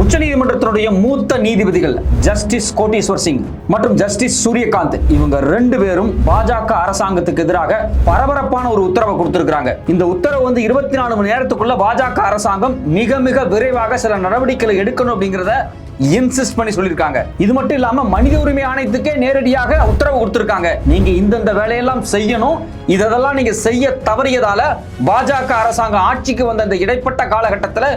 உச்சநீதிமன்றத்தினுடைய மூத்த நீதிபதிகள் ஜஸ்டிஸ் கோட்டீஸ்வர் சிங் மற்றும் ஜஸ்டிஸ் சூரியகாந்த் இவங்க ரெண்டு பேரும் பாஜக அரசாங்கத்துக்கு எதிராக பரபரப்பான ஒரு உத்தரவை கொடுத்திருக்கிறாங்க. இந்த உத்தரவு வந்து இருபத்தி நாலு மணி நேரத்துக்குள்ள பாஜக அரசாங்கம் மிக மிக விரைவாக சில நடவடிக்கைகளை எடுக்கணும் அப்படிங்கிறத இன்சிஸ்ட் பண்ணி சொல்லியிருக்காங்க. இது மட்டும் இல்லாம மனித உரிமை ஆணையத்துக்கே நேரடியாக உத்தரவு கொடுத்திருக்காங்க. நீங்க இந்தந்த வேலையெல்லாம் செய்யணும். இதெல்லாம் நீங்க செய்ய தவறியதால பாஜக அரசாங்கம் ஆட்சிக்கு வந்த இந்த இடைப்பட்ட காலகட்டத்தில்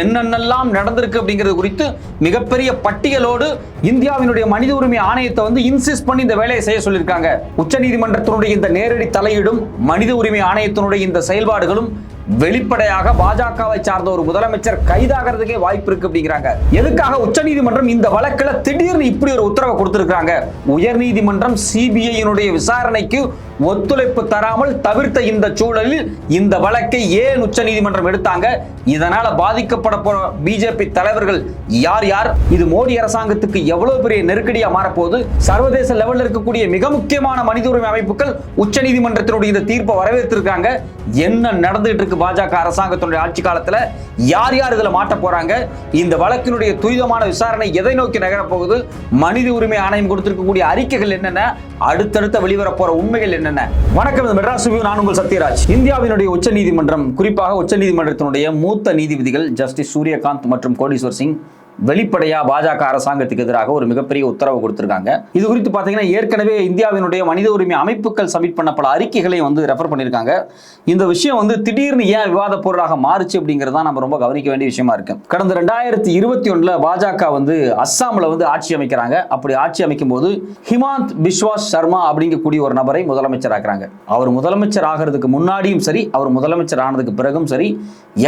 என்னென்னலாம் நடந்திருக்கு அப்படிங்கிறது குறித்து மிகப்பெரிய பட்டியலோடு இந்தியாவினுடைய மனித உரிமை ஆணையத்தை வந்து இன்சிஸ்ட் பண்ணி இந்த வேலையை செய்ய சொல்லியிருக்காங்க. உச்சநீதிமன்றத்தினுடைய இந்த நேரடி தலையீடும் மனித உரிமை ஆணையத்தினுடைய இந்த செயல்பாடுகளும் வெளிப்படையாக பாஜகவை சார்ந்த ஒரு முதலமைச்சர் கைதாகிறதுக்கே வாய்ப்பு இருக்கு அப்படிங்கிறாங்க. எதுக்காக உச்சநீதிமன்றம் இந்த வழக்குல திடீர்னு இப்படி ஒரு உத்தரவை கொடுத்திருக்காங்க உயர்நீதிமன்றம் சிபிஐயினுடைய விசாரணைக்கு ஒத்துழைப்பு தராமல் தவிர்த்த இந்த சூழலில் இந்த வழக்கை ஏன் உச்சநீதிமன்றம் எடுத்தாங்க? இதனால பாதிக்கப்பட போற பிஜேபி தலைவர்கள் யார் யார்? இது மோடி அரசாங்கத்துக்கு எவ்வளவு பெரிய நெருக்கடியா மாறப்போகுது? சர்வதேச லெவலில் இருக்கக்கூடிய மிக முக்கியமான மனித உரிமை அமைப்புகள் உச்சநீதிமன்றத்தினுடைய இந்த தீர்ப்பை வரவேற்றிருக்காங்க. என்ன நடந்துட்டு இருக்கு பாஜக அரசாங்கத்தினுடைய ஆட்சி காலத்துல? யார் யார் இதுல மாட்ட போறாங்க? இந்த வழக்கினுடைய துரிதமான விசாரணை எதை நோக்கி நகரப் போகுது? மனித உரிமை ஆணையம் கொடுத்திருக்கக்கூடிய அறிக்கைகள் என்னென்ன? அடுத்தடுத்த வெளிவரப்போற உண்மைகள் என்ன என்னென்ன? வணக்கம் மெட்ராஸ் ரிவ்யூ. நான் உங்கள் சத்யராஜ். இந்தியாவினுடைய உச்ச நீதிமன்றம் குறிப்பாக உச்ச நீதிமன்றத்தினுடைய மூத்த நீதிபதிகள் ஜஸ்டிஸ் சூரியகாந்த் மற்றும் கோடீஸ்வர் சிங் வெளிப்படையா பாஜக அரசாங்கத்துக்கு எதிராக ஒரு மிகப்பெரிய உத்தரவு கொடுத்திருக்காங்க. இது குறித்து பார்த்தீங்கன்னா ஏற்கனவே இந்தியாவினுடைய மனித உரிமை அமைப்புகள் சப்மிட் பண்ண பல அறிக்கைகளை வந்து ரெஃபர் பண்ணியிருக்காங்க. இந்த விஷயம் வந்து திடீர்னு ஏன் விவாத பொருளாக மாறுச்சு அப்படிங்கிறது தான் நம்ம ரொம்ப கவனிக்க வேண்டிய விஷயமா இருக்கு. கடந்த ரெண்டாயிரத்தி இருபத்தி ஒண்ணுல பாஜக வந்து அஸ்ஸாம்ல வந்து ஆட்சி அமைக்கிறாங்க. அப்படி ஆட்சி அமைக்கும் போது ஹிமாந்த் பிஸ்வாஸ் சர்மா அப்படிங்கக்கூடிய ஒரு நபரை முதலமைச்சர் ஆக்குறாங்க அவர் முதலமைச்சர் ஆகிறதுக்கு முன்னாடியும் சரி அவர் முதலமைச்சர் ஆனதுக்கு பிறகும் சரி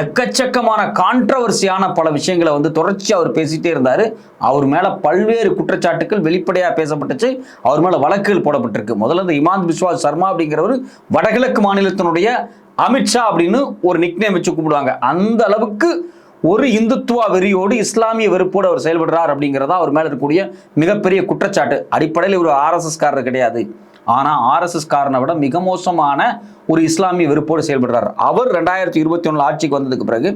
எக்கச்சக்கமான கான்ட்ரவர்சியான பல விஷயங்களை வந்து தொடர்ச்சி அவர் பேசிட்டே இருந்தாரு. அவர் மேல பல்வேறு குற்றச்சாட்டுகள் வெளிப்படையா பேசப்பட்டுச்சு. அவர் மேல வழக்குகள் போடப்பட்டிருக்கு. முதல்ல இந்த இமாந்த் பிஸ்வாஸ் சர்மா அப்படிங்கிறவர் வடகிழக்கு மாநிலத்தினுடைய அமித்ஷா அப்படின்னு ஒரு நிக்னேம் வச்சு கூப்பிடுவாங்க. அந்த அளவுக்கு ஒரு இந்துத்துவ வெறியோடு இஸ்லாமிய வெறுப்போடு அவர் செயல்படுறார் அப்படிங்கிறதா அவர் மேல இருக்கக்கூடிய மிகப்பெரிய குற்றச்சாட்டு. அடிப்படையில் ஒரு ஆர்எஸ்எஸ்காரர் கிடையாது. ஆனால் ஆர்எஸ்எஸ் காரனை விட மிக மோசமான ஒரு இஸ்லாமிய வெறுப்போடு செயல்படுறார். அவர் ரெண்டாயிரத்தி இருபத்தி ஒன்றில் ஆட்சிக்கு வந்ததுக்கு பிறகு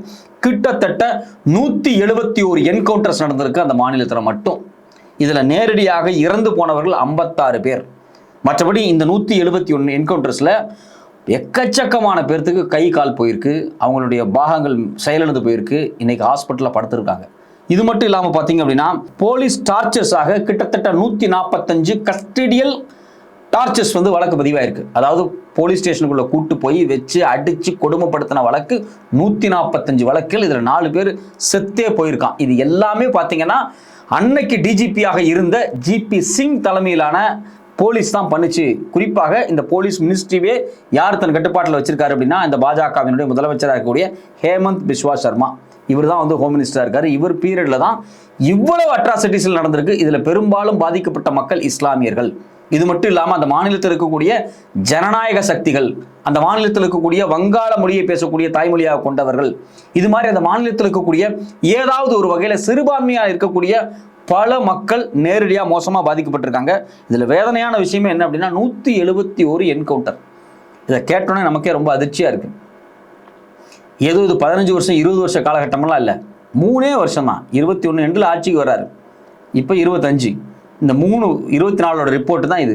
கிட்டத்தட்ட நூற்றி எழுபத்தி ஒரு என்கவுண்டர்ஸ் நடந்திருக்கு அந்த மாநிலத்தில் மட்டும். இதில் நேரடியாக இறந்து போனவர்கள் ஐம்பத்தாறு பேர். மற்றபடி இந்த நூற்றி எழுபத்தி ஒன்று என்கவுண்டர்ஸில் எக்கச்சக்கமான பேர்த்துக்கு கை கால் போயிருக்கு. அவங்களுடைய பாகங்கள் செயலிழந்து போயிருக்கு. இன்னைக்கு ஹாஸ்பிட்டலில் படுத்திருக்காங்க. இது மட்டும் இல்லாமல் பார்த்தீங்க அப்படின்னா போலீஸ் டார்ச்சர்ஸாக கிட்டத்தட்ட நூற்றி நாற்பத்தஞ்சு கஸ்டடியல் டார்ச்சர்ஸ் வந்து வழக்கு பதிவாயிருக்கு. அதாவது போலீஸ் ஸ்டேஷனுக்குள்ள கூட்டு போய் வச்சு அடிச்சு கொடுமைப்படுத்தின வழக்கு நூற்றி நாற்பத்தஞ்சு வழக்கில் இதில் நாலு பேர் செத்தே போயிருக்கான். இது எல்லாமே பார்த்தீங்கன்னா அன்னைக்கு டிஜிபியாக இருந்த ஜிபி சிங் தலைமையிலான போலீஸ் தான் பண்ணுச்சு. குறிப்பாக இந்த போலீஸ் மினிஸ்ட்ரியே யார் தன் கட்டுப்பாட்டில் வச்சிருக்காரு அப்படின்னா இந்த பாஜகவினுடைய முதலமைச்சராக இருக்கக்கூடிய ஹேமந்த் பிஸ்வா சர்மா. இவர் தான் வந்து ஹோம் மினிஸ்டராக இருக்காரு. இவர் பீரியடில் தான் இவ்வளவு அட்ராசிட்டிஸில் நடந்திருக்கு. இதில் பெரும்பாலும் பாதிக்கப்பட்ட மக்கள் இஸ்லாமியர்கள். இது மட்டும் இல்லாமல் அந்த மாநிலத்தில் இருக்கக்கூடிய ஜனநாயக சக்திகள் அந்த மாநிலத்தில் இருக்கக்கூடிய வங்காள மொழியை பேசக்கூடிய தாய்மொழியாக கொண்டவர்கள் இது மாதிரி அந்த மாநிலத்தில் இருக்கக்கூடிய ஏதாவது ஒரு வகையில் சிறுபான்மையாக இருக்கக்கூடிய பல மக்கள் நேரடியாக மோசமாக பாதிக்கப்பட்டிருக்காங்க. இதில் வேதனையான விஷயமே என்ன அப்படின்னா நூற்றி எழுபத்தி ஒரு என்கவுண்டர் இதை கேட்டோன்னே நமக்கே ரொம்ப அதிர்ச்சியாக இருக்குது ஏதோ இது பதினஞ்சு வருஷம் இருபது வருஷ காலகட்டமெல்லாம் இல்லை. மூணே வருஷம் தான் இருபத்தி ஒன்று எண்டில் ஆட்சிக்கு வர்றாரு. இப்போ இருபத்தஞ்சு. இந்த மூணு இருபத்தி நாலோட ரிப்போர்ட் தான் இது.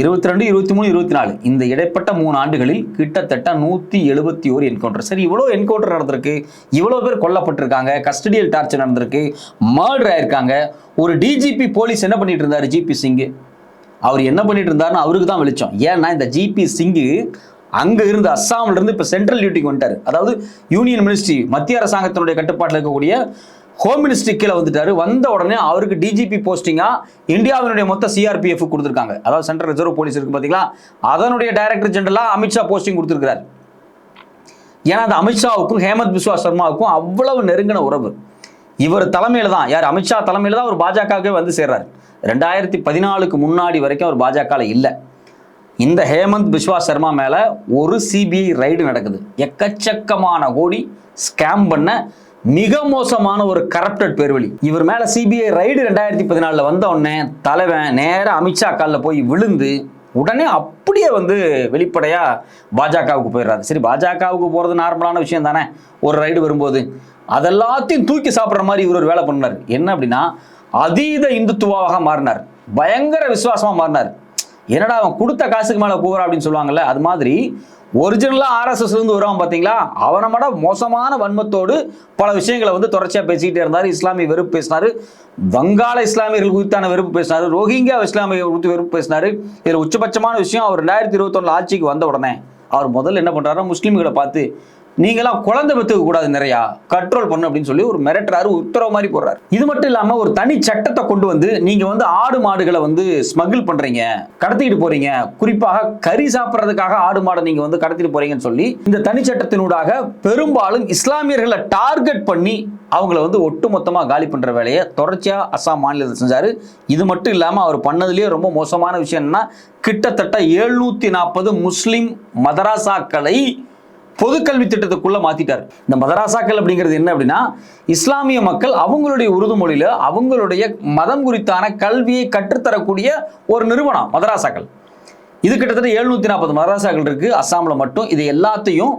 இருபத்தி ரெண்டு இருபத்தி மூணு இருபத்தி நாலு இந்த இடைப்பட்ட மூணு ஆண்டுகளில் கிட்டத்தட்ட நூற்றி எழுபத்தி ஒரு என்கவுண்டர் சரி இவ்வளோ என்கவுண்டர் நடந்திருக்கு. இவ்வளோ பேர் கொல்லப்பட்டிருக்காங்க. கஸ்டடியல் டார்ச்சர் நடந்திருக்கு. மர்டர் ஆயிருக்காங்க. ஒரு டிஜிபி போலீஸ் என்ன பண்ணிட்டு இருந்தார்? ஜிபி சிங்கு அவர் என்ன பண்ணிட்டு இருந்தாருன்னு அவருக்கு தான் வெளிச்சம். ஏன்னா இந்த ஜிபி சிங்கு அங்கே இருந்து அஸ்ஸாம்ல இருந்து இப்போ சென்ட்ரல் டியூட்டிக்கு வந்துட்டார். அதாவது யூனியன் மினிஸ்ட்ரி மத்திய அரசாங்கத்தினுடைய கட்டுப்பாட்டில் இருக்கக்கூடிய ஹோம் மினிஸ்ட்ரி கீழே வந்துட்டாரு. வந்த உடனே அவருக்கு டிஜிபி போஸ்டிங்கா இந்தியாவினுடைய மொத்த சிஆர்பிஎஃப் கொடுத்துருக்காங்க. அதாவது சென்ட்ரல் ரிசர்வ் போலீஸ் இருக்கு பாத்தீங்களா? அதனுடைய டைரக்டர் ஜெனரலா அமித்ஷா போஸ்டிங் கொடுத்துருக்காரு ஏன்னா அந்த அமித்ஷாவுக்கும் ஹேமந்த் பிஸ்வா சர்மாவுக்கும் அவ்வளவு நெருங்கின உறவு. இவர் தலைமையில தான் யார்? அமித்ஷா தலைமையில தான் அவர் பாஜகவே வந்து சேர்றாரு. ரெண்டாயிரத்தி பதினாலுக்கு முன்னாடி வரைக்கும் அவர் பாஜகவில் இல்லை. இந்த ஹேமந்த் பிஸ்வா சர்மா மேல ஒரு சிபிஐ ரைடு நடக்குது. எக்கச்சக்கமான கோடி ஸ்கேம் பண்ண மிக மோசமான ஒரு கரப்டட் பேர்வழி. இவர் மேல சிபிஐ ரைடு ரெண்டாயிரத்தி பதினாலில் வந்த உடனே தலைவன் நேர அமித்ஷா காலில் போய் விழுந்து உடனே அப்படியே வந்து வெளிப்படையா பாஜகவுக்கு போயிடுறாரு. சரி பாஜகவுக்கு போகிறது நார்மலான விஷயம் தானே? ஒரு ரைடு வரும்போது. அதெல்லாத்தையும் தூக்கி சாப்பிட்ற மாதிரி இவர் ஒரு வேலை பண்ணார். என்ன அப்படின்னா அதீத இந்துத்துவாவாக மாறினார். பயங்கர விசுவாசமா மாறினார். என்னடா அவன் கொடுத்த காசுக்கு மேல போகிறான் அப்படின்னு சொல்லுவாங்கல்ல அது மாதிரி ஒரிஜினலாக ஆர்எஸ்எஸ் இருந்து வருவான் பார்த்தீங்களா அவனை மட மோசமான வன்மத்தோடு பல விஷயங்களை வந்து தொடர்ச்சியாக பேசிக்கிட்டே இருந்தார். இஸ்லாமிய வெறுப்பு பேசினார். வங்காள இஸ்லாமியர்கள் குறித்தான வெறுப்பு பேசினார். ரோஹிங்கியா இஸ்லாமிய குறித்து வெறுப்பு பேசினார். இதில் உச்சபட்சமான விஷயம் அவர் ரெண்டாயிரத்தி இருபத்தொன்னு ஆட்சிக்கு வந்த உடனே. அவர் முதல்ல என்ன பண்ணுறாருன்னா முஸ்லீம்களை பார்த்து நீங்களாம் குழந்தை பெற்றுக்க கூடாது நிறையா. கண்ட்ரோல் பண்ணு அப்படின்னு சொல்லி ஒரு மிரட்டுறாரு உத்தரவு மாதிரி போடுறாரு. இது மட்டும் இல்லாம ஒரு தனி சட்டத்தை கொண்டு வந்து நீங்க வந்து ஆடு மாடுகளை வந்து ஸ்மகிள் பண்றீங்க கடத்திட்டு போறீங்க. குறிப்பாக கறி சாப்பிட்றதுக்காக ஆடு மாடை நீங்க வந்து கடத்திட்டு போறீங்கன்னு சொல்லி இந்த தனி சட்டத்தினூடாக பெரும்பாலும் இஸ்லாமியர்களை டார்கெட் பண்ணி அவங்கள வந்து ஒட்டுமொத்தமாக காலி பண்ற வேலையை தொடர்ச்சியா அஸ்ஸாம் மாநிலத்தில் செஞ்சாரு. இது மட்டும் இல்லாம அவர் பண்ணதுலேயே ரொம்ப மோசமான விஷயம் என்னன்னா கிட்டத்தட்ட எழுநூத்தி நாற்பது முஸ்லிம் மதராசாக்களை பொதுக்கல்வி திட்டத்துக்குள்ள மாற்றிட்டார் இந்த மதராசாக்கள் அப்படிங்கிறது என்ன அப்படின்னா இஸ்லாமிய மக்கள் அவங்களுடைய உருது மொழியில அவங்களுடைய மதம் குறித்தான கல்வியை கற்றுத்தரக்கூடிய ஒரு நிறுவனம் மதராசாக்கள். இது கிட்டத்தட்ட எழுநூத்தி நாற்பது மதராசாக்கள் இருக்கு. அஸ்ஸாம்ல மட்டும் இது எல்லாத்தையும்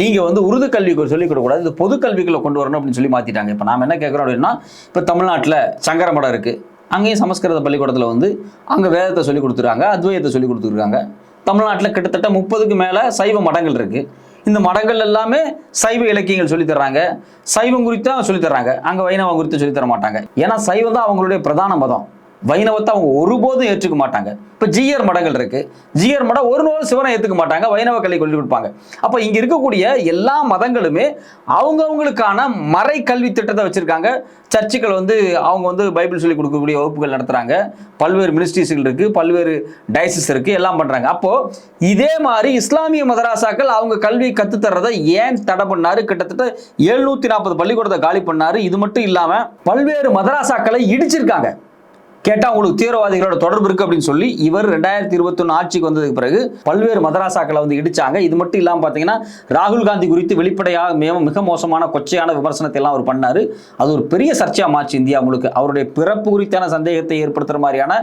நீங்க வந்து உருது கல்விக்கு சொல்லிக் கொடுக்கக்கூடாது இது பொது கல்விகளை கொண்டு வரணும் அப்படின்னு சொல்லி மாத்திட்டாங்க. இப்போ நாம என்ன கேட்குறோம் அப்படின்னா இப்போ தமிழ்நாட்டில் சங்கர மடம் இருக்கு. அங்கேயும் சமஸ்கிருத பள்ளிக்கூடத்தில் வந்து அங்கே வேதத்தை சொல்லி கொடுத்துருக்காங்க அத்வைதத்தை சொல்லி கொடுத்துருக்காங்க. தமிழ்நாட்டில் கிட்டத்தட்ட முப்பதுக்கு மேலே சைவ மடங்கள் இருக்குது இந்த மடங்கள் எல்லாமே சைவ இலக்கியங்கள் சொல்லித்தர்றாங்க சைவம் குறித்து சொல்லித் தர்றாங்க. அங்கே வைணவம் குறித்து சொல்லித்தர மாட்டாங்க ஏன்னா சைவம் தான் அவங்களுடைய பிரதான மதம். வைணவத்தை அவங்க ஒருபோதும் ஏற்றுக்க மாட்டாங்க. இப்போ ஜிஆர் மடங்கள் இருக்கு. ஜிஆர் மடம் ஒரு நாள் சிவனை ஏற்றுக்க மாட்டாங்க. வைணவ கல்வி சொல்லி கொடுப்பாங்க. அப்போ இங்கே இருக்கக்கூடிய எல்லா மதங்களுமே அவங்கவுங்களுக்கான மறை கல்வி திட்டத்தை வச்சுருக்காங்க. சர்ச்சுகள் வந்து அவங்க வந்து பைபிள் சொல்லி கொடுக்கக்கூடிய வகுப்புகள் நடத்துகிறாங்க பல்வேறு மினிஸ்ட்ரிஸ்கள் இருக்குது பல்வேறு டயசிஸ் இருக்குது எல்லாம் பண்ணுறாங்க அப்போது இதே மாதிரி இஸ்லாமிய மதராசாக்கள் அவங்க கல்வி கற்றுத்தர்றதை ஏன் தடை பண்ணார்? கிட்டத்தட்ட எழுநூற்றி நாற்பது பள்ளிக்கூடத்தை காலி பண்ணார். இது மட்டும் இல்லாமல் பல்வேறு மதராசாக்களை இடிச்சிருக்காங்க. கேட்டால் உங்களுக்கு தீவிரவாதிகளோட தொடர்பு இருக்கு அப்படின்னு சொல்லி இவர் ரெண்டாயிரத்தி இருபத்தொன்று ஆட்சிக்கு வந்ததுக்கு பிறகு பல்வேறு மதராசாக்களை வந்து இடிச்சாங்க. இது மட்டும் இல்லாமல் பார்த்தீங்கன்னா ராகுல் காந்தி குறித்து வெளிப்படையாக மிக மிக மோசமான கொச்சையான விமர்சனத்தை எல்லாம் அவர் பண்ணார். அது ஒரு பெரிய சர்ச்சையாக மாச்சு இந்தியா முழுக்க. அவருடைய பிறப்பு குறித்தான சந்தேகத்தை ஏற்படுத்துகிற மாதிரியான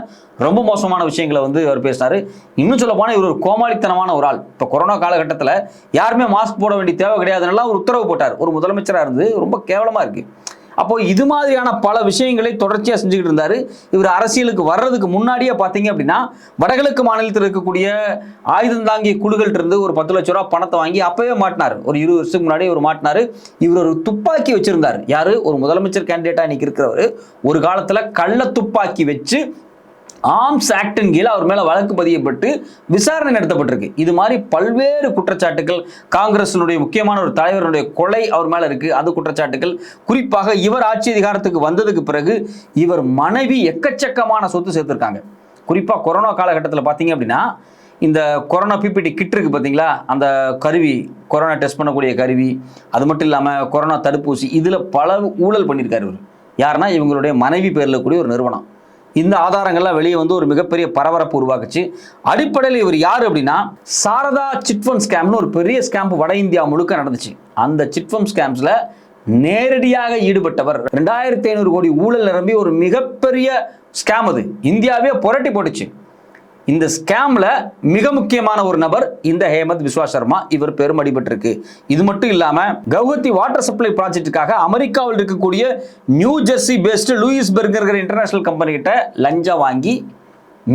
ரொம்ப மோசமான விஷயங்களை வந்து அவர் பேசினார். இன்னும் சொல்ல இவர் ஒரு கோமாளித்தனமான ஒரு ஆள். இப்போ கொரோனா காலகட்டத்தில் யாருமே மாஸ்க் போட வேண்டிய தேவை கிடையாதுன்னெல்லாம் ஒரு உத்தரவு போட்டார். ஒரு முதலமைச்சராக இருந்து ரொம்ப கேவலமாக இருக்குது அப்போ இது மாதிரியான பல விஷயங்களை தொடர்ச்சியாக செஞ்சுக்கிட்டு இருந்தாரு. இவர் அரசியலுக்கு வர்றதுக்கு முன்னாடியே பார்த்தீங்க அப்படின்னா வடகிழக்கு மாநிலத்தில் இருக்கக்கூடிய ஆயுதம் தாங்கிய குழுகள்ட்ட இருந்து ஒரு பத்து லட்ச ரூபா பணத்தை வாங்கி அப்பவே மாட்டினார். ஒரு இருபது வருஷத்துக்கு முன்னாடி ஒரு மாட்டினாரு. இவர் ஒரு துப்பாக்கி வச்சிருந்தார். யாரு? ஒரு முதலமைச்சர் கேண்டிடேட்டா இன்னைக்கு இருக்கிறவர். ஒரு காலத்துல கள்ள துப்பாக்கி வச்சு ஆர்ம்ஸ் ஆக்டின் கீழே அவர் மேலே வழக்கு பதியப்பட்டு விசாரணை நடத்தப்பட்டிருக்கு. இது மாதிரி பல்வேறு குற்றச்சாட்டுகள் காங்கிரசினுடைய முக்கியமான ஒரு தலைவருடைய கொலை அவர் மேலே இருக்கு. அது குற்றச்சாட்டுகள். குறிப்பாக இவர் ஆட்சி அதிகாரத்துக்கு வந்ததுக்கு பிறகு இவர் மனைவி எக்கச்சக்கமான சொத்து சேர்த்துருக்காங்க. குறிப்பாக கொரோனா காலகட்டத்தில் பார்த்தீங்க அப்படின்னா இந்த கொரோனா பிபிடி கிட் இருக்குது பார்த்தீங்களா அந்த கருவி கொரோனா டெஸ்ட் பண்ணக்கூடிய கருவி அது மட்டும் இல்லாமல் கொரோனா தடுப்பூசி இதில் பல ஊழல் பண்ணியிருக்காரு இவர். யாருன்னா இவங்களுடைய மனைவி பேரில் கூடிய ஒரு நிறுவனம். இந்த ஆதாரங்கள்லாம் வெளியே வந்து ஒரு மிகப்பெரிய பரபரப்பு உருவாக்குச்சு. அடிப்படையில் இவர் யார் அப்படின்னா சாரதா சிட்ஃபண்ட் ஸ்கேம்னு ஒரு பெரிய ஸ்கேம்ப் வட இந்தியா முழுக்க நடந்துச்சு. அந்த சிட்ஃபண்ட் ஸ்கேம்ஸில் நேரடியாக ஈடுபட்டவர் ரெண்டாயிரத்தி ஐநூறு கோடி ஊழல் நிரம்பி ஒரு மிகப்பெரிய ஸ்கேம் அது. இந்தியாவே புரட்டி போட்டுச்சு. இந்த ஸ்கேம்ல மிக முக்கியமான ஒரு நபர் இந்த ஹேமந்த் விஸ்வா சர்மா. இவர் பெரும் அடிபட்டிருக்கு. இது மட்டும் இல்லாம கவுஹத்தி வாட்டர் சப்ளை ப்ராஜெக்ட்டுக்காக அமெரிக்காவில் இருக்கக்கூடிய New Jersey based Louis Berger international company கிட்ட லஞ்சம் வாங்கி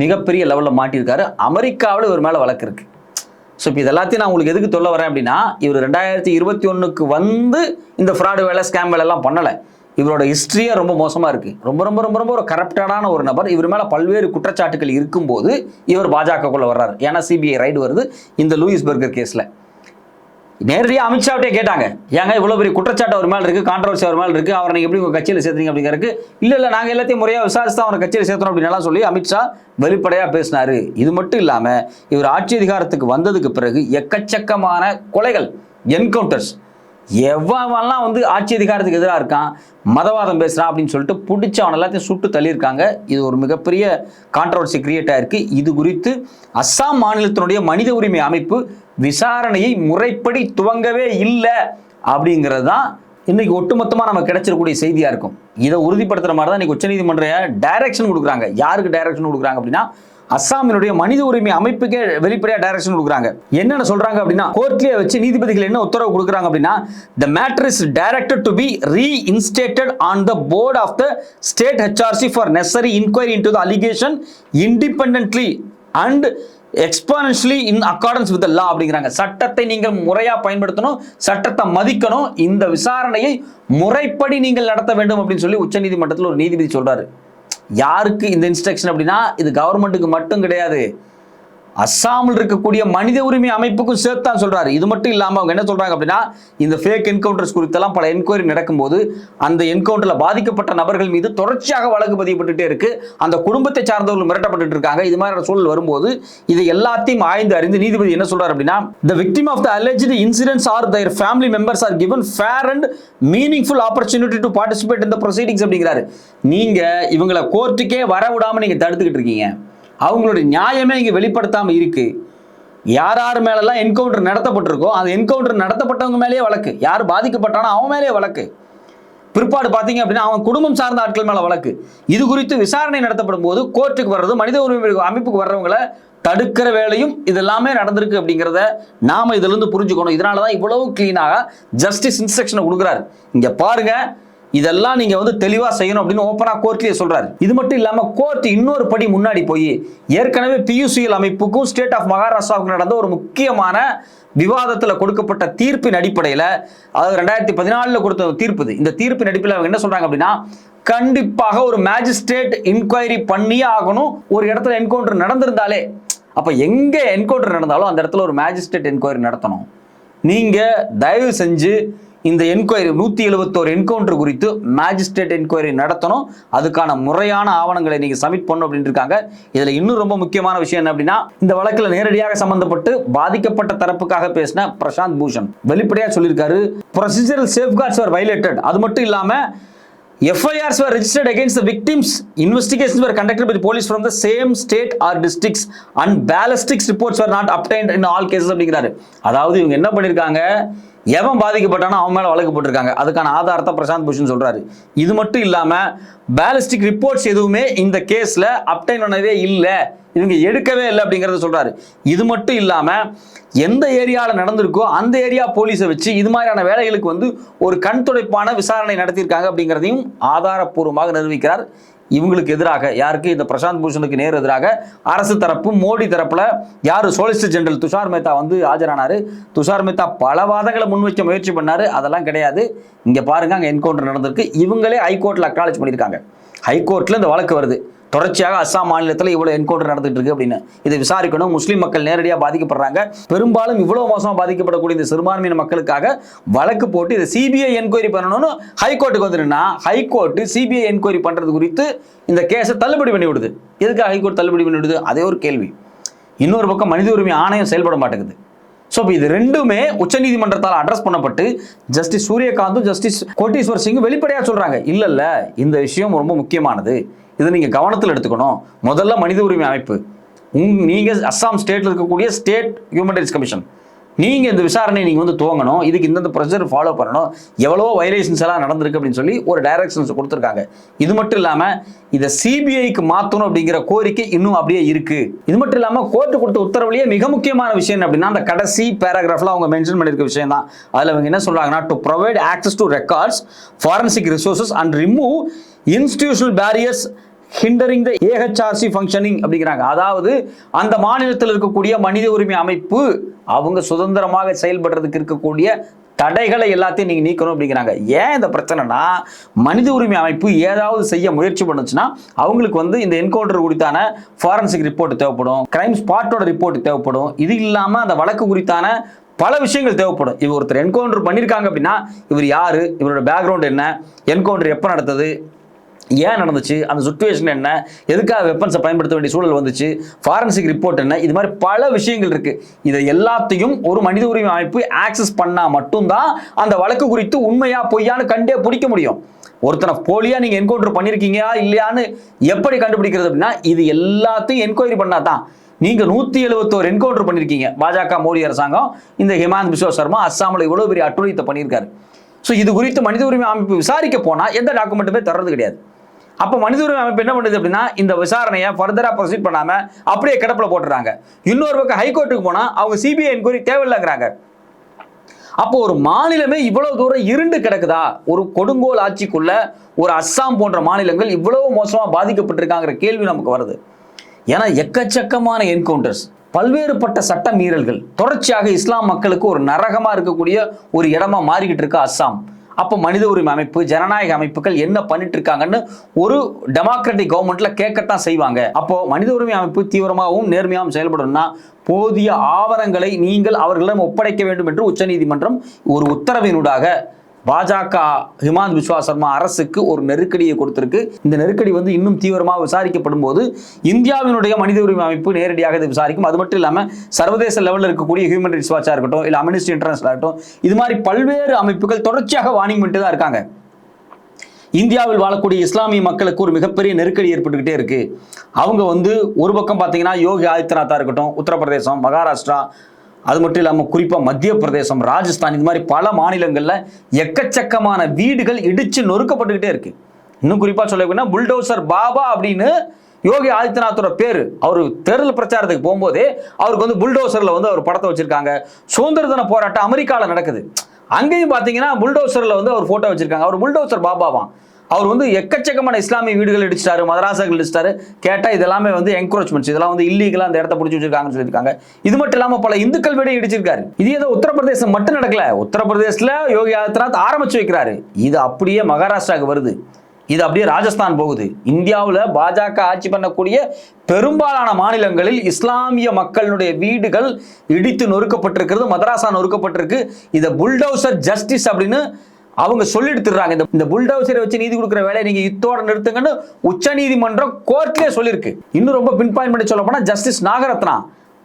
மிகப்பெரிய லெவலில் மாட்டியிருக்காரு. அமெரிக்காவில் இவர் மேலே வழக்கு இருக்கு. ஸோ இப்போ இது எல்லாத்தையும் நான் உங்களுக்கு எதுக்கு சொல்ல வரேன் அப்படின்னா இவர் ரெண்டாயிரத்தி இருபத்தி ஒன்றுக்கு வந்து இந்த ஃப்ராடு வேலை ஸ்கேம் வேலை எல்லாம் பண்ணலை. இவரோட ஹிஸ்ட்ரியே ரொம்ப மோசமாக இருக்குது ரொம்ப ரொம்ப ரொம்ப ரொம்ப ஒரு கரப்டடான ஒரு நபர். இவர் மேலே பல்வேறு குற்றச்சாட்டுகள் இருக்கும்போது இவர் பாஜகக்குள்ளே வர்றாரு. ஏன்னா சிபிஐ ரைடு வருது இந்த லூயிஸ் பர்கர் கேஸில் நேரடியாக அமித்ஷாவிட்டே கேட்டாங்க. ஏங்க இவ்வளோ பெரிய குற்றச்சாட்டு அவர் மேலே இருக்குது கான்ட்ரவர்சி அவர் மேலே இருக்குது அவரை நீங்கள் எப்படி உங்கள் கட்சியில் சேர்த்துறீங்க அப்படிங்கிறதுக்கு? இல்லை இல்லை நாங்கள் எல்லாத்தையும் முறையாக விசாரிச்சு தான் அவரை கட்சியில் சேர்த்தோம் அப்படின்லாம் சொல்லி அமித்ஷா வெளிப்படையாக பேசினாரு. இது மட்டும் இல்லாமல் இவர் ஆட்சி அதிகாரத்துக்கு வந்ததுக்கு பிறகு எக்கச்சக்கமான கொலைகள் என்கவுண்டர்ஸ் எவன்லாம் வந்து ஆட்சி அதிகாரத்துக்கு எதிராக இருக்கான் மதவாதம் பேசுகிறான் அப்படின்னு சொல்லிட்டு பிடிச்ச அவன் எல்லாத்தையும் சுட்டு தள்ளியிருக்காங்க. இது ஒரு மிகப்பெரிய கான்ட்ரவர்சி கிரியேட் ஆயிருக்கு. இது குறித்து அஸ்ஸாம் மாநிலத்தினுடைய மனித உரிமை அமைப்பு விசாரணையை முறைப்படி துவங்கவே இல்லை அப்படிங்கிறது தான் இன்றைக்கி ஒட்டுமொத்தமாக நம்ம கிடைச்சிருக்கூடிய செய்தியாக இருக்கும். இதை உறுதிப்படுத்துற மாதிரி தான் இன்றைக்கி உச்சநீதிமன்ற டைரக்ஷன் கொடுக்குறாங்க. யாருக்கு டைரக்ஷன் கொடுக்குறாங்க அப்படின்னா அஸ்ஸாமினுடைய மனித உரிமை அமைப்புக்கே வெளிப்படையா டைரக்ஷன் கொடுக்குறாங்க. என்னென்ன சொல்றாங்க அப்படின்னா கோர்ட்லயே வச்சு நீதிபதிகள் என்ன உத்தரவு கொடுக்குறாங்க அப்படின்னா the matter is directed to be reinstated on the board of the state HRC for necessary inquiry into the allegation independently and exponentially in accordance with law அப்படிங்கிறாங்க. சட்டத்தை நீங்கள் முறையாக பயன்படுத்தணும் சட்டத்தை மதிக்கணும் இந்த விசாரணையை முறைப்படி நீங்கள் நடத்த வேண்டும் அப்படின்னு சொல்லி உச்சநீதிமன்றத்தில் ஒரு நீதிபதி சொல்றாரு. யாருக்கு இந்த இன்ஸ்ட்ரக்ஷன் அப்படின்னா இது கவர்மெண்ட்டுக்கு மட்டும் கிடையாது. அஸ்ஸாமில் இருக்கக்கூடிய மனித உரிமை அமைப்புக்கும் சேர்த்து தான் சொல்றாரு. இது மட்டும் இல்லாமல் அவங்க என்ன சொல்றாங்க அப்படின்னா இந்த ஃபேக் என்கவுண்டர்ஸ் குறித்தெல்லாம் பல என்கொயரி நடக்கும்போது அந்த என்கவுண்டரில் பாதிக்கப்பட்ட நபர்கள் மீது தொடர்ச்சியாக வழக்கு பதியப்பட்டுட்டே இருக்கு. அந்த குடும்பத்தை சார்ந்தவர்கள் மிரட்டப்பட்டு இருக்காங்க. இது மாதிரியான சூழல் வரும்போது இது எல்லாத்தையும் ஆய்ந்து அறிந்து நீதிபதி என்ன சொல்றாரு அப்படின்னா the victim of the alleged incidents or their family members are given fair and meaningful opportunity to participate இந்த ப்ரொசீடிங்ஸ் அப்படிங்கிறாரு. நீங்க இவங்களை கோர்ட்டுக்கே வர விடாம நீங்க தடுத்துக்கிட்டு இருக்கீங்க. அவங்களுடைய நியாயமே இங்கே வெளிப்படுத்தாமல் இருக்கு. யார் யார் மேலெல்லாம் என்கவுண்டர் நடத்தப்பட்டிருக்கோ அந்த என்கவுண்டர் நடத்தப்பட்டவங்க மேலேயே வழக்கு. யார் பாதிக்கப்பட்டானோ அவன் மேலேயே வழக்கு. பிற்பாடு பார்த்தீங்க அப்படின்னா அவன் குடும்பம் சார்ந்த ஆட்கள் மேலே வழக்கு. இது குறித்து விசாரணை நடத்தப்படும் போது கோர்ட்டுக்கு வர்றது மனித உரிமை அமைப்புக்கு வர்றவங்களை தடுக்கிற வேலையும் இது எல்லாமே நடந்திருக்கு அப்படிங்கிறத நாம இதுலருந்து புரிஞ்சுக்கணும். இதனால தான் இவ்வளவு கிளீனாக ஜஸ்டிஸ் இன்ஸ்ட்ரக்ஷனை கொடுக்குறாரு. இங்கே பாருங்க இதெல்லாம் நீங்க வந்து தெளிவா செய்யணும் அப்படின்னு ஓப்பனா கோர்ட்லயே சொல்றாரு. இது மட்டும் இல்லாம கோர்ட் இன்னொரு படி முன்னாடி போய் ஏற்கனவே பியூசிஎல் அமைப்புக்கும் ஸ்டேட் ஆஃப் மகாராஷ்டிராவுக்கும் நடந்த ஒரு முக்கியமான விவாதத்தில் கொடுக்கப்பட்ட தீர்ப்பின் அடிப்படையில் அதாவது ரெண்டாயிரத்தி பதினாலுல கொடுத்த தீர்ப்பு இது. இந்த தீர்ப்பின் அடிப்படையில் அவங்க என்ன சொல்றாங்க அப்படின்னா கண்டிப்பாக ஒரு மேஜிஸ்ட்ரேட் இன்கொயரி பண்ணியே ஆகணும். ஒரு இடத்துல என்கவுண்டர் நடந்திருந்தாலே அப்ப எங்க என்கவுண்டர் நடந்தாலும் அந்த இடத்துல ஒரு மேஜிஸ்ட்ரேட் என்கொயரி நடத்தணும். நீங்க தயவு செஞ்சு இந்த என்கொயரி நூத்தி எழுபத்தோரு என்கவுண்டர் குறித்து மேஜிஸ்ட்ரேட் என்கொயரி நடத்தணும். அதுக்கான முறையான ஆவணங்களை நீங்க சப்மிட் பண்ணணும் அப்படின்னு இருக்காங்க. இதுல இன்னும் ரொம்ப முக்கியமான விஷயம் என்ன அப்படின்னா இந்த வழக்குல நேரடியாக சம்பந்தப்பட்டு பாதிக்கப்பட்ட தரப்புக்காக பேசின பிரசாந்த் பூஷன். வெளிப்படையா சொல்லியிருக்காரு ப்ரொசீஜரல் சேஃப்கார்ட்ஸ் ஆர் வைலேட்டட் அது மட்டும் இல்லாம FIRs were registered against the victims. Investigations were conducted by the police from the same state or districts and ballistics reports were not obtained in all cases அப்படிங்கிறாரு. அதாவது இவங்க என்ன பண்ணியிருக்காங்க எவன் பாதிக்கப்பட்டானோ அவன் மேல வழக்கு போட்டிருக்காங்க. அதுக்கான ஆதாரத்தை பிரசாந்த் பூஷன் சொல்றாரு. இது மட்டும் இல்லாம பேலிஸ்டிக் ரிப்போர்ட்ஸ் எதுவுமே இந்த கேஸ்ல அப்டைன் பண்ணவே இல்லை. இவங்க எடுக்கவே இல்லை அப்படிங்கறத சொல்றாரு. இது மட்டும் இல்லாம எந்த ஏரியாவில் நடந்திருக்கோ அந்த ஏரியா போலீஸை வச்சு இது மாதிரியான வேலைகளுக்கு வந்து ஒரு கண் துடைப்பான விசாரணை நடத்தியிருக்காங்க அப்படிங்கிறதையும் ஆதாரப்பூர்வமாக நிரூபிக்கிறார். இவங்களுக்கு எதிராக யாருக்கு? இந்த பிரசாந்த் பூஷனுக்கு நேர் எதிராக அரசு தரப்பு மோடி தரப்புல யார்? சோலிசிட்டர் ஜெனரல் துஷார் மேத்தா வந்து ஆஜரானாரு. துஷார் மேத்தா பல வாதங்களை முன்வைக்க முயற்சி பண்ணாரு. அதெல்லாம் கிடையாது. இங்க பாருங்க அங்கே என்கவுண்டர் நடந்திருக்கு. இவங்களே ஹைகோர்ட்ல அக்னாலேஜ் பண்ணியிருக்காங்க. ஹைகோர்ட்ல இந்த வழக்கு வருது. தொடர்ச்சியாக அஸ்ஸாம் மாநிலத்தில் இவ்வளோ என்கவுண்டர் நடந்துட்டு இருக்கு அப்படின்னு. இதை விசாரிக்கணும். முஸ்லீம் மக்கள் நேரடியாக பாதிக்கப்படுறாங்க. பெரும்பாலும் இவ்வளோ மோசமாக பாதிக்கப்படக்கூடிய இந்த சிறுபான்மையின மக்களுக்காக வழக்கு போட்டு இதை சிபிஐ என்கொயரி பண்ணணும்னு ஹைகோர்ட்டுக்கு வந்துருன்னா ஹைகோர்ட்டு சிபிஐ என்கொயரி பண்ணுறது குறித்து இந்த கேஸை தள்ளுபடி பண்ணி விடுது. எதுக்கு ஹைகோர்ட் தள்ளுபடி பண்ணி விடுது? அதே ஒரு கேள்வி. இன்னொரு பக்கம் மனித உரிமை ஆணையம் செயல்பட மாட்டேங்குது. ஸோ இப்போ இது ரெண்டுமே உச்சநீதிமன்றத்தால் அட்ரஸ் பண்ணப்பட்டு ஜஸ்டிஸ் சூரியகாந்தும் ஜஸ்டிஸ் கோட்டீஸ்வர் சிங்கும் வெளிப்படையாக சொல்கிறாங்க இல்லை இல்லை இந்த விஷயம் ரொம்ப முக்கியமானது. இதை நீங்கள் கவனத்தில் எடுத்துக்கணும். முதல்ல மனித உரிமை அமைப்பு. உங் நீங்கள் அஸ்ஸாம் ஸ்டேட்டில் இருக்கக்கூடிய ஸ்டேட் ஹியூமன் ரைட்ஸ் கமிஷன் நீங்கள் இந்த விசாரணையை நீங்கள் வந்து துவங்கணும். இதுக்கு இந்தந்த ப்ரொசீஜர் ஃபாலோ பண்ணணும். எவ்வளோ வைலேஷன்ஸ் எல்லாம் நடந்திருக்கு அப்படின்னு சொல்லி ஒரு டைரக்ஷன்ஸ் கொடுத்துருக்காங்க. இது மட்டும் இல்லாமல் இதை சிபிஐக்கு மாற்றணும் அப்படிங்கிற கோரிக்கை இன்னும் அப்படியே இருக்குது இது மட்டும் இல்லாமல் கோர்ட்டு கொடுத்த உத்தரவுலேயே மிக முக்கியமான விஷயம் என்ன அப்படின்னா அந்த கடைசி பேராகிராஃபில் அவங்க மென்ஷன் பண்ணியிருக்க விஷயம் தான். அதில் அவங்க என்ன சொல்கிறாங்கன்னா to provide access to records forensic resources and remove institutional barriers hindering the AHRC functioning அப்படிங்கிறாங்க. அதாவது அந்த மாநிலத்தில் இருக்கக்கூடிய மனித உரிமை அமைப்பு அவங்க சுதந்திரமாக செயல்படுறதுக்கு இருக்கக்கூடிய தடைகளை எல்லாத்தையும் நீங்கள் நீக்கணும் அப்படிங்கிறாங்க. ஏன் இந்த பிரச்சனைனா மனித உரிமை அமைப்பு ஏதாவது செய்ய முயற்சி பண்ணுச்சுன்னா அவங்களுக்கு வந்து இந்த என்கவுண்டர் குறித்தான ஃபாரன்சிக் ரிப்போர்ட் தேவைப்படும் கிரைம் ஸ்பாட்டோட ரிப்போர்ட் தேவைப்படும். இது இல்லாமல் அந்த வழக்கு குறித்தான பல விஷயங்கள் தேவைப்படும். இவர் ஒருத்தர் என்கவுண்டர் பண்ணியிருக்காங்க அப்படின்னா இவர் யார்? இவரோட பேக்ரவுண்ட் என்ன? என்கவுண்டர் எப்போ நடத்தது ஏன் நடந்துச்சு? அந்த சுச்சுவேஷன் என்ன? எதுக்காக வெப்பன்ஸை பயன்படுத்த வேண்டிய சூழல் வந்துச்சு? ஃபாரன்சிக் ரிப்போர்ட் என்ன? இது மாதிரி பல விஷயங்கள் இருக்கு. இதை எல்லாத்தையும் ஒரு மனித உரிமை அமைப்பு ஆக்சஸ் பண்ணா மட்டும்தான் அந்த வழக்கு குறித்து உண்மையா பொய்யான்னு கண்டே பிடிக்க முடியும். ஒருத்தனை போலியா நீங்க என்கவுண்டர் பண்ணிருக்கீங்களா இல்லையான்னு எப்படி கண்டுபிடிக்கிறது அப்படின்னா இது எல்லாத்தையும் என்கொயரி பண்ணாதான். நீங்கள் நூற்றி எழுபத்தோரு என்கவுண்டர் பண்ணியிருக்கீங்க பாஜக மோடி அரசாங்கம் இந்த ஹிமாந்த் பிஸ்வ சர்மா அஸ்ஸாமில் இவ்வளோ பெரிய அட்டுழியத்தை பண்ணியிருக்காரு. ஸோ இது குறித்து மனித உரிமை அமைப்பு விசாரிக்க போனால் எந்த டாக்குமெண்ட்டுமே தர்றது கிடையாது. அப்போ மனித உரிமை அமைப்பு என்ன பண்ணுது அப்படின்னா இந்த விசாரணையை ஃபர்தராக ப்ரொசீட் பண்ணாமல் அப்படியே கிடப்பில் போட்டுறாங்க. இன்னொரு பக்கம் ஹைகோர்ட்டுக்கு போனால் அவங்க சிபிஐ என்கொயரி தேவையில்லைங்கிறாங்க. அப்போ ஒரு மாநிலமே இவ்வளவு தூரம் இருண்டு கிடக்குதா? ஒரு கொடுங்கோல் ஆட்சிக்குள்ள ஒரு அஸ்ஸாம் போன்ற மாநிலங்கள் இவ்வளவு மோசமாக பாதிக்கப்பட்டிருக்காங்கிற கேள்வி நமக்கு வருது. ஏன்னா எக்கச்சக்கமான என்கவுண்டர்ஸ் பல்வேறுபட்ட சட்ட மீறல்கள் தொடர்ச்சியாக இஸ்லாம் மக்களுக்கு ஒரு நரகமாக இருக்கக்கூடிய ஒரு இடமா மாறிக்கிட்டு இருக்கு அஸ்ஸாம். அப்போ மனித உரிமை அமைப்பு ஜனநாயக அமைப்புகள் என்ன பண்ணிட்டு இருக்காங்கன்னு ஒரு டெமோக்ராட்டிக் கவர்மெண்ட்ல கேட்கத்தான் செய்வாங்க. அப்போ மனித உரிமை அமைப்பு தீவிரமாகவும் நேர்மையாகவும் செயல்படணும்னா போதிய ஆவணங்களை நீங்கள் அவர்களிடம் ஒப்படைக்க வேண்டும் என்று உச்சநீதிமன்றம் ஒரு உத்தரவினூடாக பாஜக ஹிமாந்த் விஸ்வா சர்மா அரசுக்கு ஒரு நெருக்கடியை கொடுத்திருக்கு. இந்த நெருக்கடி வந்து இன்னும் தீவிரமாக விசாரிக்கப்படும் போது இந்தியாவினுடைய மனித உரிமை அமைப்பு நேரடியாக இதை விசாரிக்கும். அது மட்டும் இல்லாமல் சர்வதேச லெவலில் இருக்கக்கூடிய ஹியூமன் ரைட்ஸ் வாட்சாக இருக்கட்டும் இல்லை அம்னிஸ்டி இன்டர்நேஷனல் ஆகட்டும் இது மாதிரி பல்வேறு அமைப்புகள் தொடர்ச்சியாக வார்னிங் பண்ணிட்டு தான் இருக்காங்க. இந்தியாவில் வாழக்கூடிய இஸ்லாமிய மக்களுக்கு ஒரு மிகப்பெரிய நெருக்கடி ஏற்பட்டுக்கிட்டே இருக்கு. அவங்க வந்து ஒரு பக்கம் பார்த்தீங்கன்னா யோகி ஆதித்யநாத்தா இருக்கட்டும் உத்தரப்பிரதேசம் மகாராஷ்டிரா அது மட்டும் இல்லாமல் குறிப்பாக மத்திய பிரதேசம் ராஜஸ்தான் இது மாதிரி பல மாநிலங்களில் எக்கச்சக்கமான வீடுகள் இடித்து நொறுக்கப்பட்டுக்கிட்டே இருக்கு. இன்னும் குறிப்பாக சொல்ல புல்டோசர் பாபா அப்படின்னு யோகி ஆதித்யநாத்தோட பேர். அவர் தேர்தல் பிரச்சாரத்துக்கு போகும்போதே அவருக்கு வந்து புல்டோசரில் வந்து அவர் படத்தை வச்சுருக்காங்க. சுதந்திர தின போராட்டம் அமெரிக்காவில் நடக்குது. அங்கேயும் பார்த்தீங்கன்னா புல்டோசரில் வந்து அவர் ஃபோட்டோ வச்சுருக்காங்க. அவர் புல்டோசர் பாபாவான் அவர் வந்து எக்கச்சக்கமான இஸ்லாமிய வீடுகள் இடிச்சிட்டாரு மதராசாக்கள் இடிச்சிட்டாரு. கேட்டால் இதெல்லாமே வந்து என்கரேஜ்மெண்ட்ஸ் இதெல்லாம் வந்து இல்லீகலாக அந்த இடத்த பிடிச்சி வச்சிருக்காங்கன்னு சொல்லியிருக்காங்க. இது மட்டும் இல்லாமல் பல இந்துக்கள் வீடு இடிச்சிருக்காரு. இது ஏதோ உத்தரப்பிரதேசம் மட்டும் நடக்கல. உத்தரப்பிரதேசத்தில் யோகி ஆதித்யநாத் ஆரம்பிச்சு வைக்கிறாரு. இது அப்படியே மகாராஷ்டிராவுக்கு வருது. இது அப்படியே ராஜஸ்தான் போகுது. இந்தியாவில் பாஜக ஆட்சி பண்ணக்கூடிய பெரும்பாலான மாநிலங்களில் இஸ்லாமிய மக்களுடைய வீடுகள் இடித்து நொறுக்கப்பட்டிருக்கிறது மதராசா நொறுக்கப்பட்டிருக்கு. இதை புல்டோசர் ஜஸ்டிஸ் அப்படின்னு அவங்க சொல்லி எடுத்துடுறாங்க இந்த இந்த புல்டோசரை வச்சு நீதி கொடுக்குற வேலையை நீங்க இத்தோட நிறுத்துங்கன்னு உச்ச நீதிமன்றம் கோர்ட்லயே சொல்லியிருக்கு. இன்னும் ரொம்ப பின்பாயின் பண்ணி சொல்ல போனா ஜஸ்டிஸ் நாகரத்னா.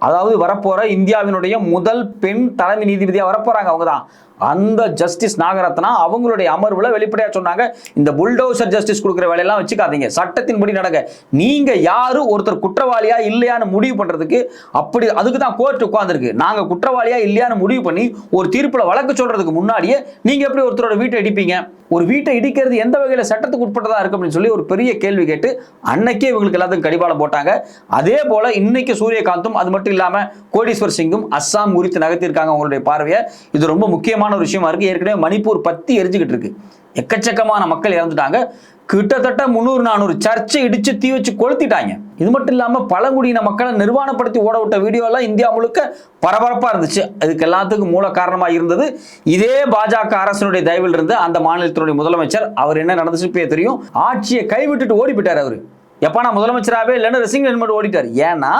அதாவது வரப்போற இந்தியாவினுடைய முதல் பெண் தலைமை நீதிபதியா வரப்போறாங்க அவங்க தான் அந்த ஜஸ்டிஸ் நாகரத்னா அவங்களுடைய அமர்வுல வெளிப்படையா சொன்னாங்க இந்த புல்டோசர் ஜஸ்டிஸ் கொடுக்குற வேலையெல்லாம் வச்சுக்காதீங்க. சட்டத்தின்படி நடக்க நீங்க யாரு? ஒருத்தர் குற்றவாளியா இல்லையான்னு முடிவு பண்றதுக்கு அப்படி அதுக்கு தான் கோர்ட் உட்கார்ந்துருக்கு. நாங்க குற்றவாளியா இல்லையான்னு முடிவு பண்ணி ஒரு தீர்ப்புல வழக்கு சொல்றதுக்கு முன்னாடியே நீங்க எப்படி ஒருத்தரோட வீட்டை இடிப்பீங்க? ஒரு வீட்டை இடிக்கிறது எந்த வகையில சட்டத்துக்கு உட்பட்டதா இருக்கு அப்படின்னு சொல்லி ஒரு பெரிய கேள்வி கேட்டு அன்னைக்கே இவங்களுக்கு எல்லாத்துக்கும் கடிவாளம் போட்டாங்க. அதே போல இன்னைக்கு சூரியகாந்தும் அது மட்டும் இல்லாம கோடீஸ்வர் சிங்கும் அஸ்ஸாம் குறித்து நகர்த்தியிருக்காங்க அவங்களுடைய பார்வையை. இது ரொம்ப முக்கியமான ஒரு விஷயமா இருக்கு ஏற்கனவே மணிப்பூர் பத்தி எரிஞ்சுக்கிட்டு இருக்கு. எக்கச்சக்கமான மக்கள் இறந்துட்டாங்க. கிட்டத்தட்ட முந்நூறு நானூறு சர்ச்சை இடிச்சு தீ வச்சு கொளுத்திட்டாங்க. இது மட்டும் இல்லாம பழங்குடியின மக்களை நிர்வாணப்படுத்தி ஓட விட்ட வீடியோ எல்லாம் இந்தியா முழுக்க பரபரப்பா இருந்துச்சு. அதுக்கு எல்லாத்துக்கும் மூல காரணமா இருந்தது இதே பாஜக அரசனுடைய தயவில் இருந்து அந்த மாநிலத்தினுடைய முதலமைச்சர். அவர் என்ன நடந்துச்சு தெரியும். ஆட்சியை கைவிட்டுட்டு ஓடிவிட்டார் அவர். எப்பா நான் முதலமைச்சராகவே இல்லைன்னு ரிசிங் என்மெண்ட் ஓடிட்டார். ஏன்னா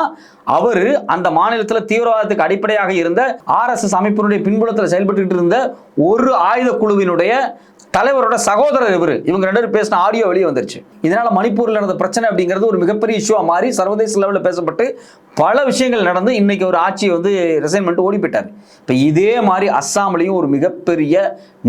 அவர் அந்த மாநிலத்தில் தீவிரவாதத்துக்கு அடிப்படையாக இருந்த ஆர்எஸ்எஸ் அமைப்பினுடைய பின்புலத்தில் செயல்பட்டுக்கிட்டு இருந்த ஒரு ஆயுத குழுவினுடைய தலைவரோட சகோதரர் இவர். இவங்க ரெண்டு பேரும் பேசின ஆடியோ வெளியே வந்துருச்சு. இதனால மணிப்பூரில் நடந்த பிரச்சனை அப்படிங்கிறது ஒரு மிகப்பெரிய இஷ்யூவா மாறி சர்வதேச லெவலில் பேசப்பட்டு பல விஷயங்கள் நடந்து இன்னைக்கு ஒரு ஆட்சியை வந்து ரிசைன் பண்ணிட்டு ஓடி போயிட்டார். இப்போ இதே மாதிரி அஸ்ஸாம்லேயும் ஒரு மிகப்பெரிய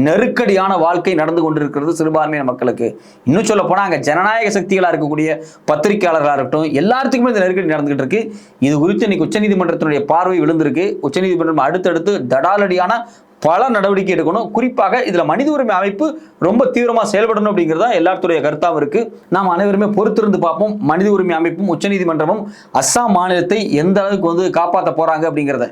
நெருக்கடியான வாழ்க்கை நடந்து கொண்டிருக்கிறது சிறுபான்மையின மக்களுக்கு. இன்னும் சொல்ல போனால் அங்கே ஜனநாயக சக்திகளாக இருக்கக்கூடிய பத்திரிகையாளர்களாக இருக்கட்டும் எல்லாத்துக்குமே இந்த நெருக்கடி நடந்துகிட்டு இருக்கு. இது குறித்து இன்னைக்கு உச்சநீதிமன்றத்தினுடைய பார்வை விழுந்திருக்கு. உச்சநீதிமன்றம் அடுத்தடுத்து தடாலடியான பல நடவடிக்கை எடுக்கணும். குறிப்பாக இதுல மனித உரிமை அமைப்பு ரொம்ப தீவிரமா செயல்படணும் அப்படிங்கிறது தான் எல்லாத்துடைய கருத்தாவும் இருக்கு. நாம் அனைவருமே பொறுத்திருந்து பார்ப்போம். மனித உரிமை அமைப்பும் உச்சநீதிமன்றமும் அஸ்ஸாம் மாநிலத்தை எந்த அளவுக்கு வந்து காப்பாற்ற போறாங்க அப்படிங்கிறத.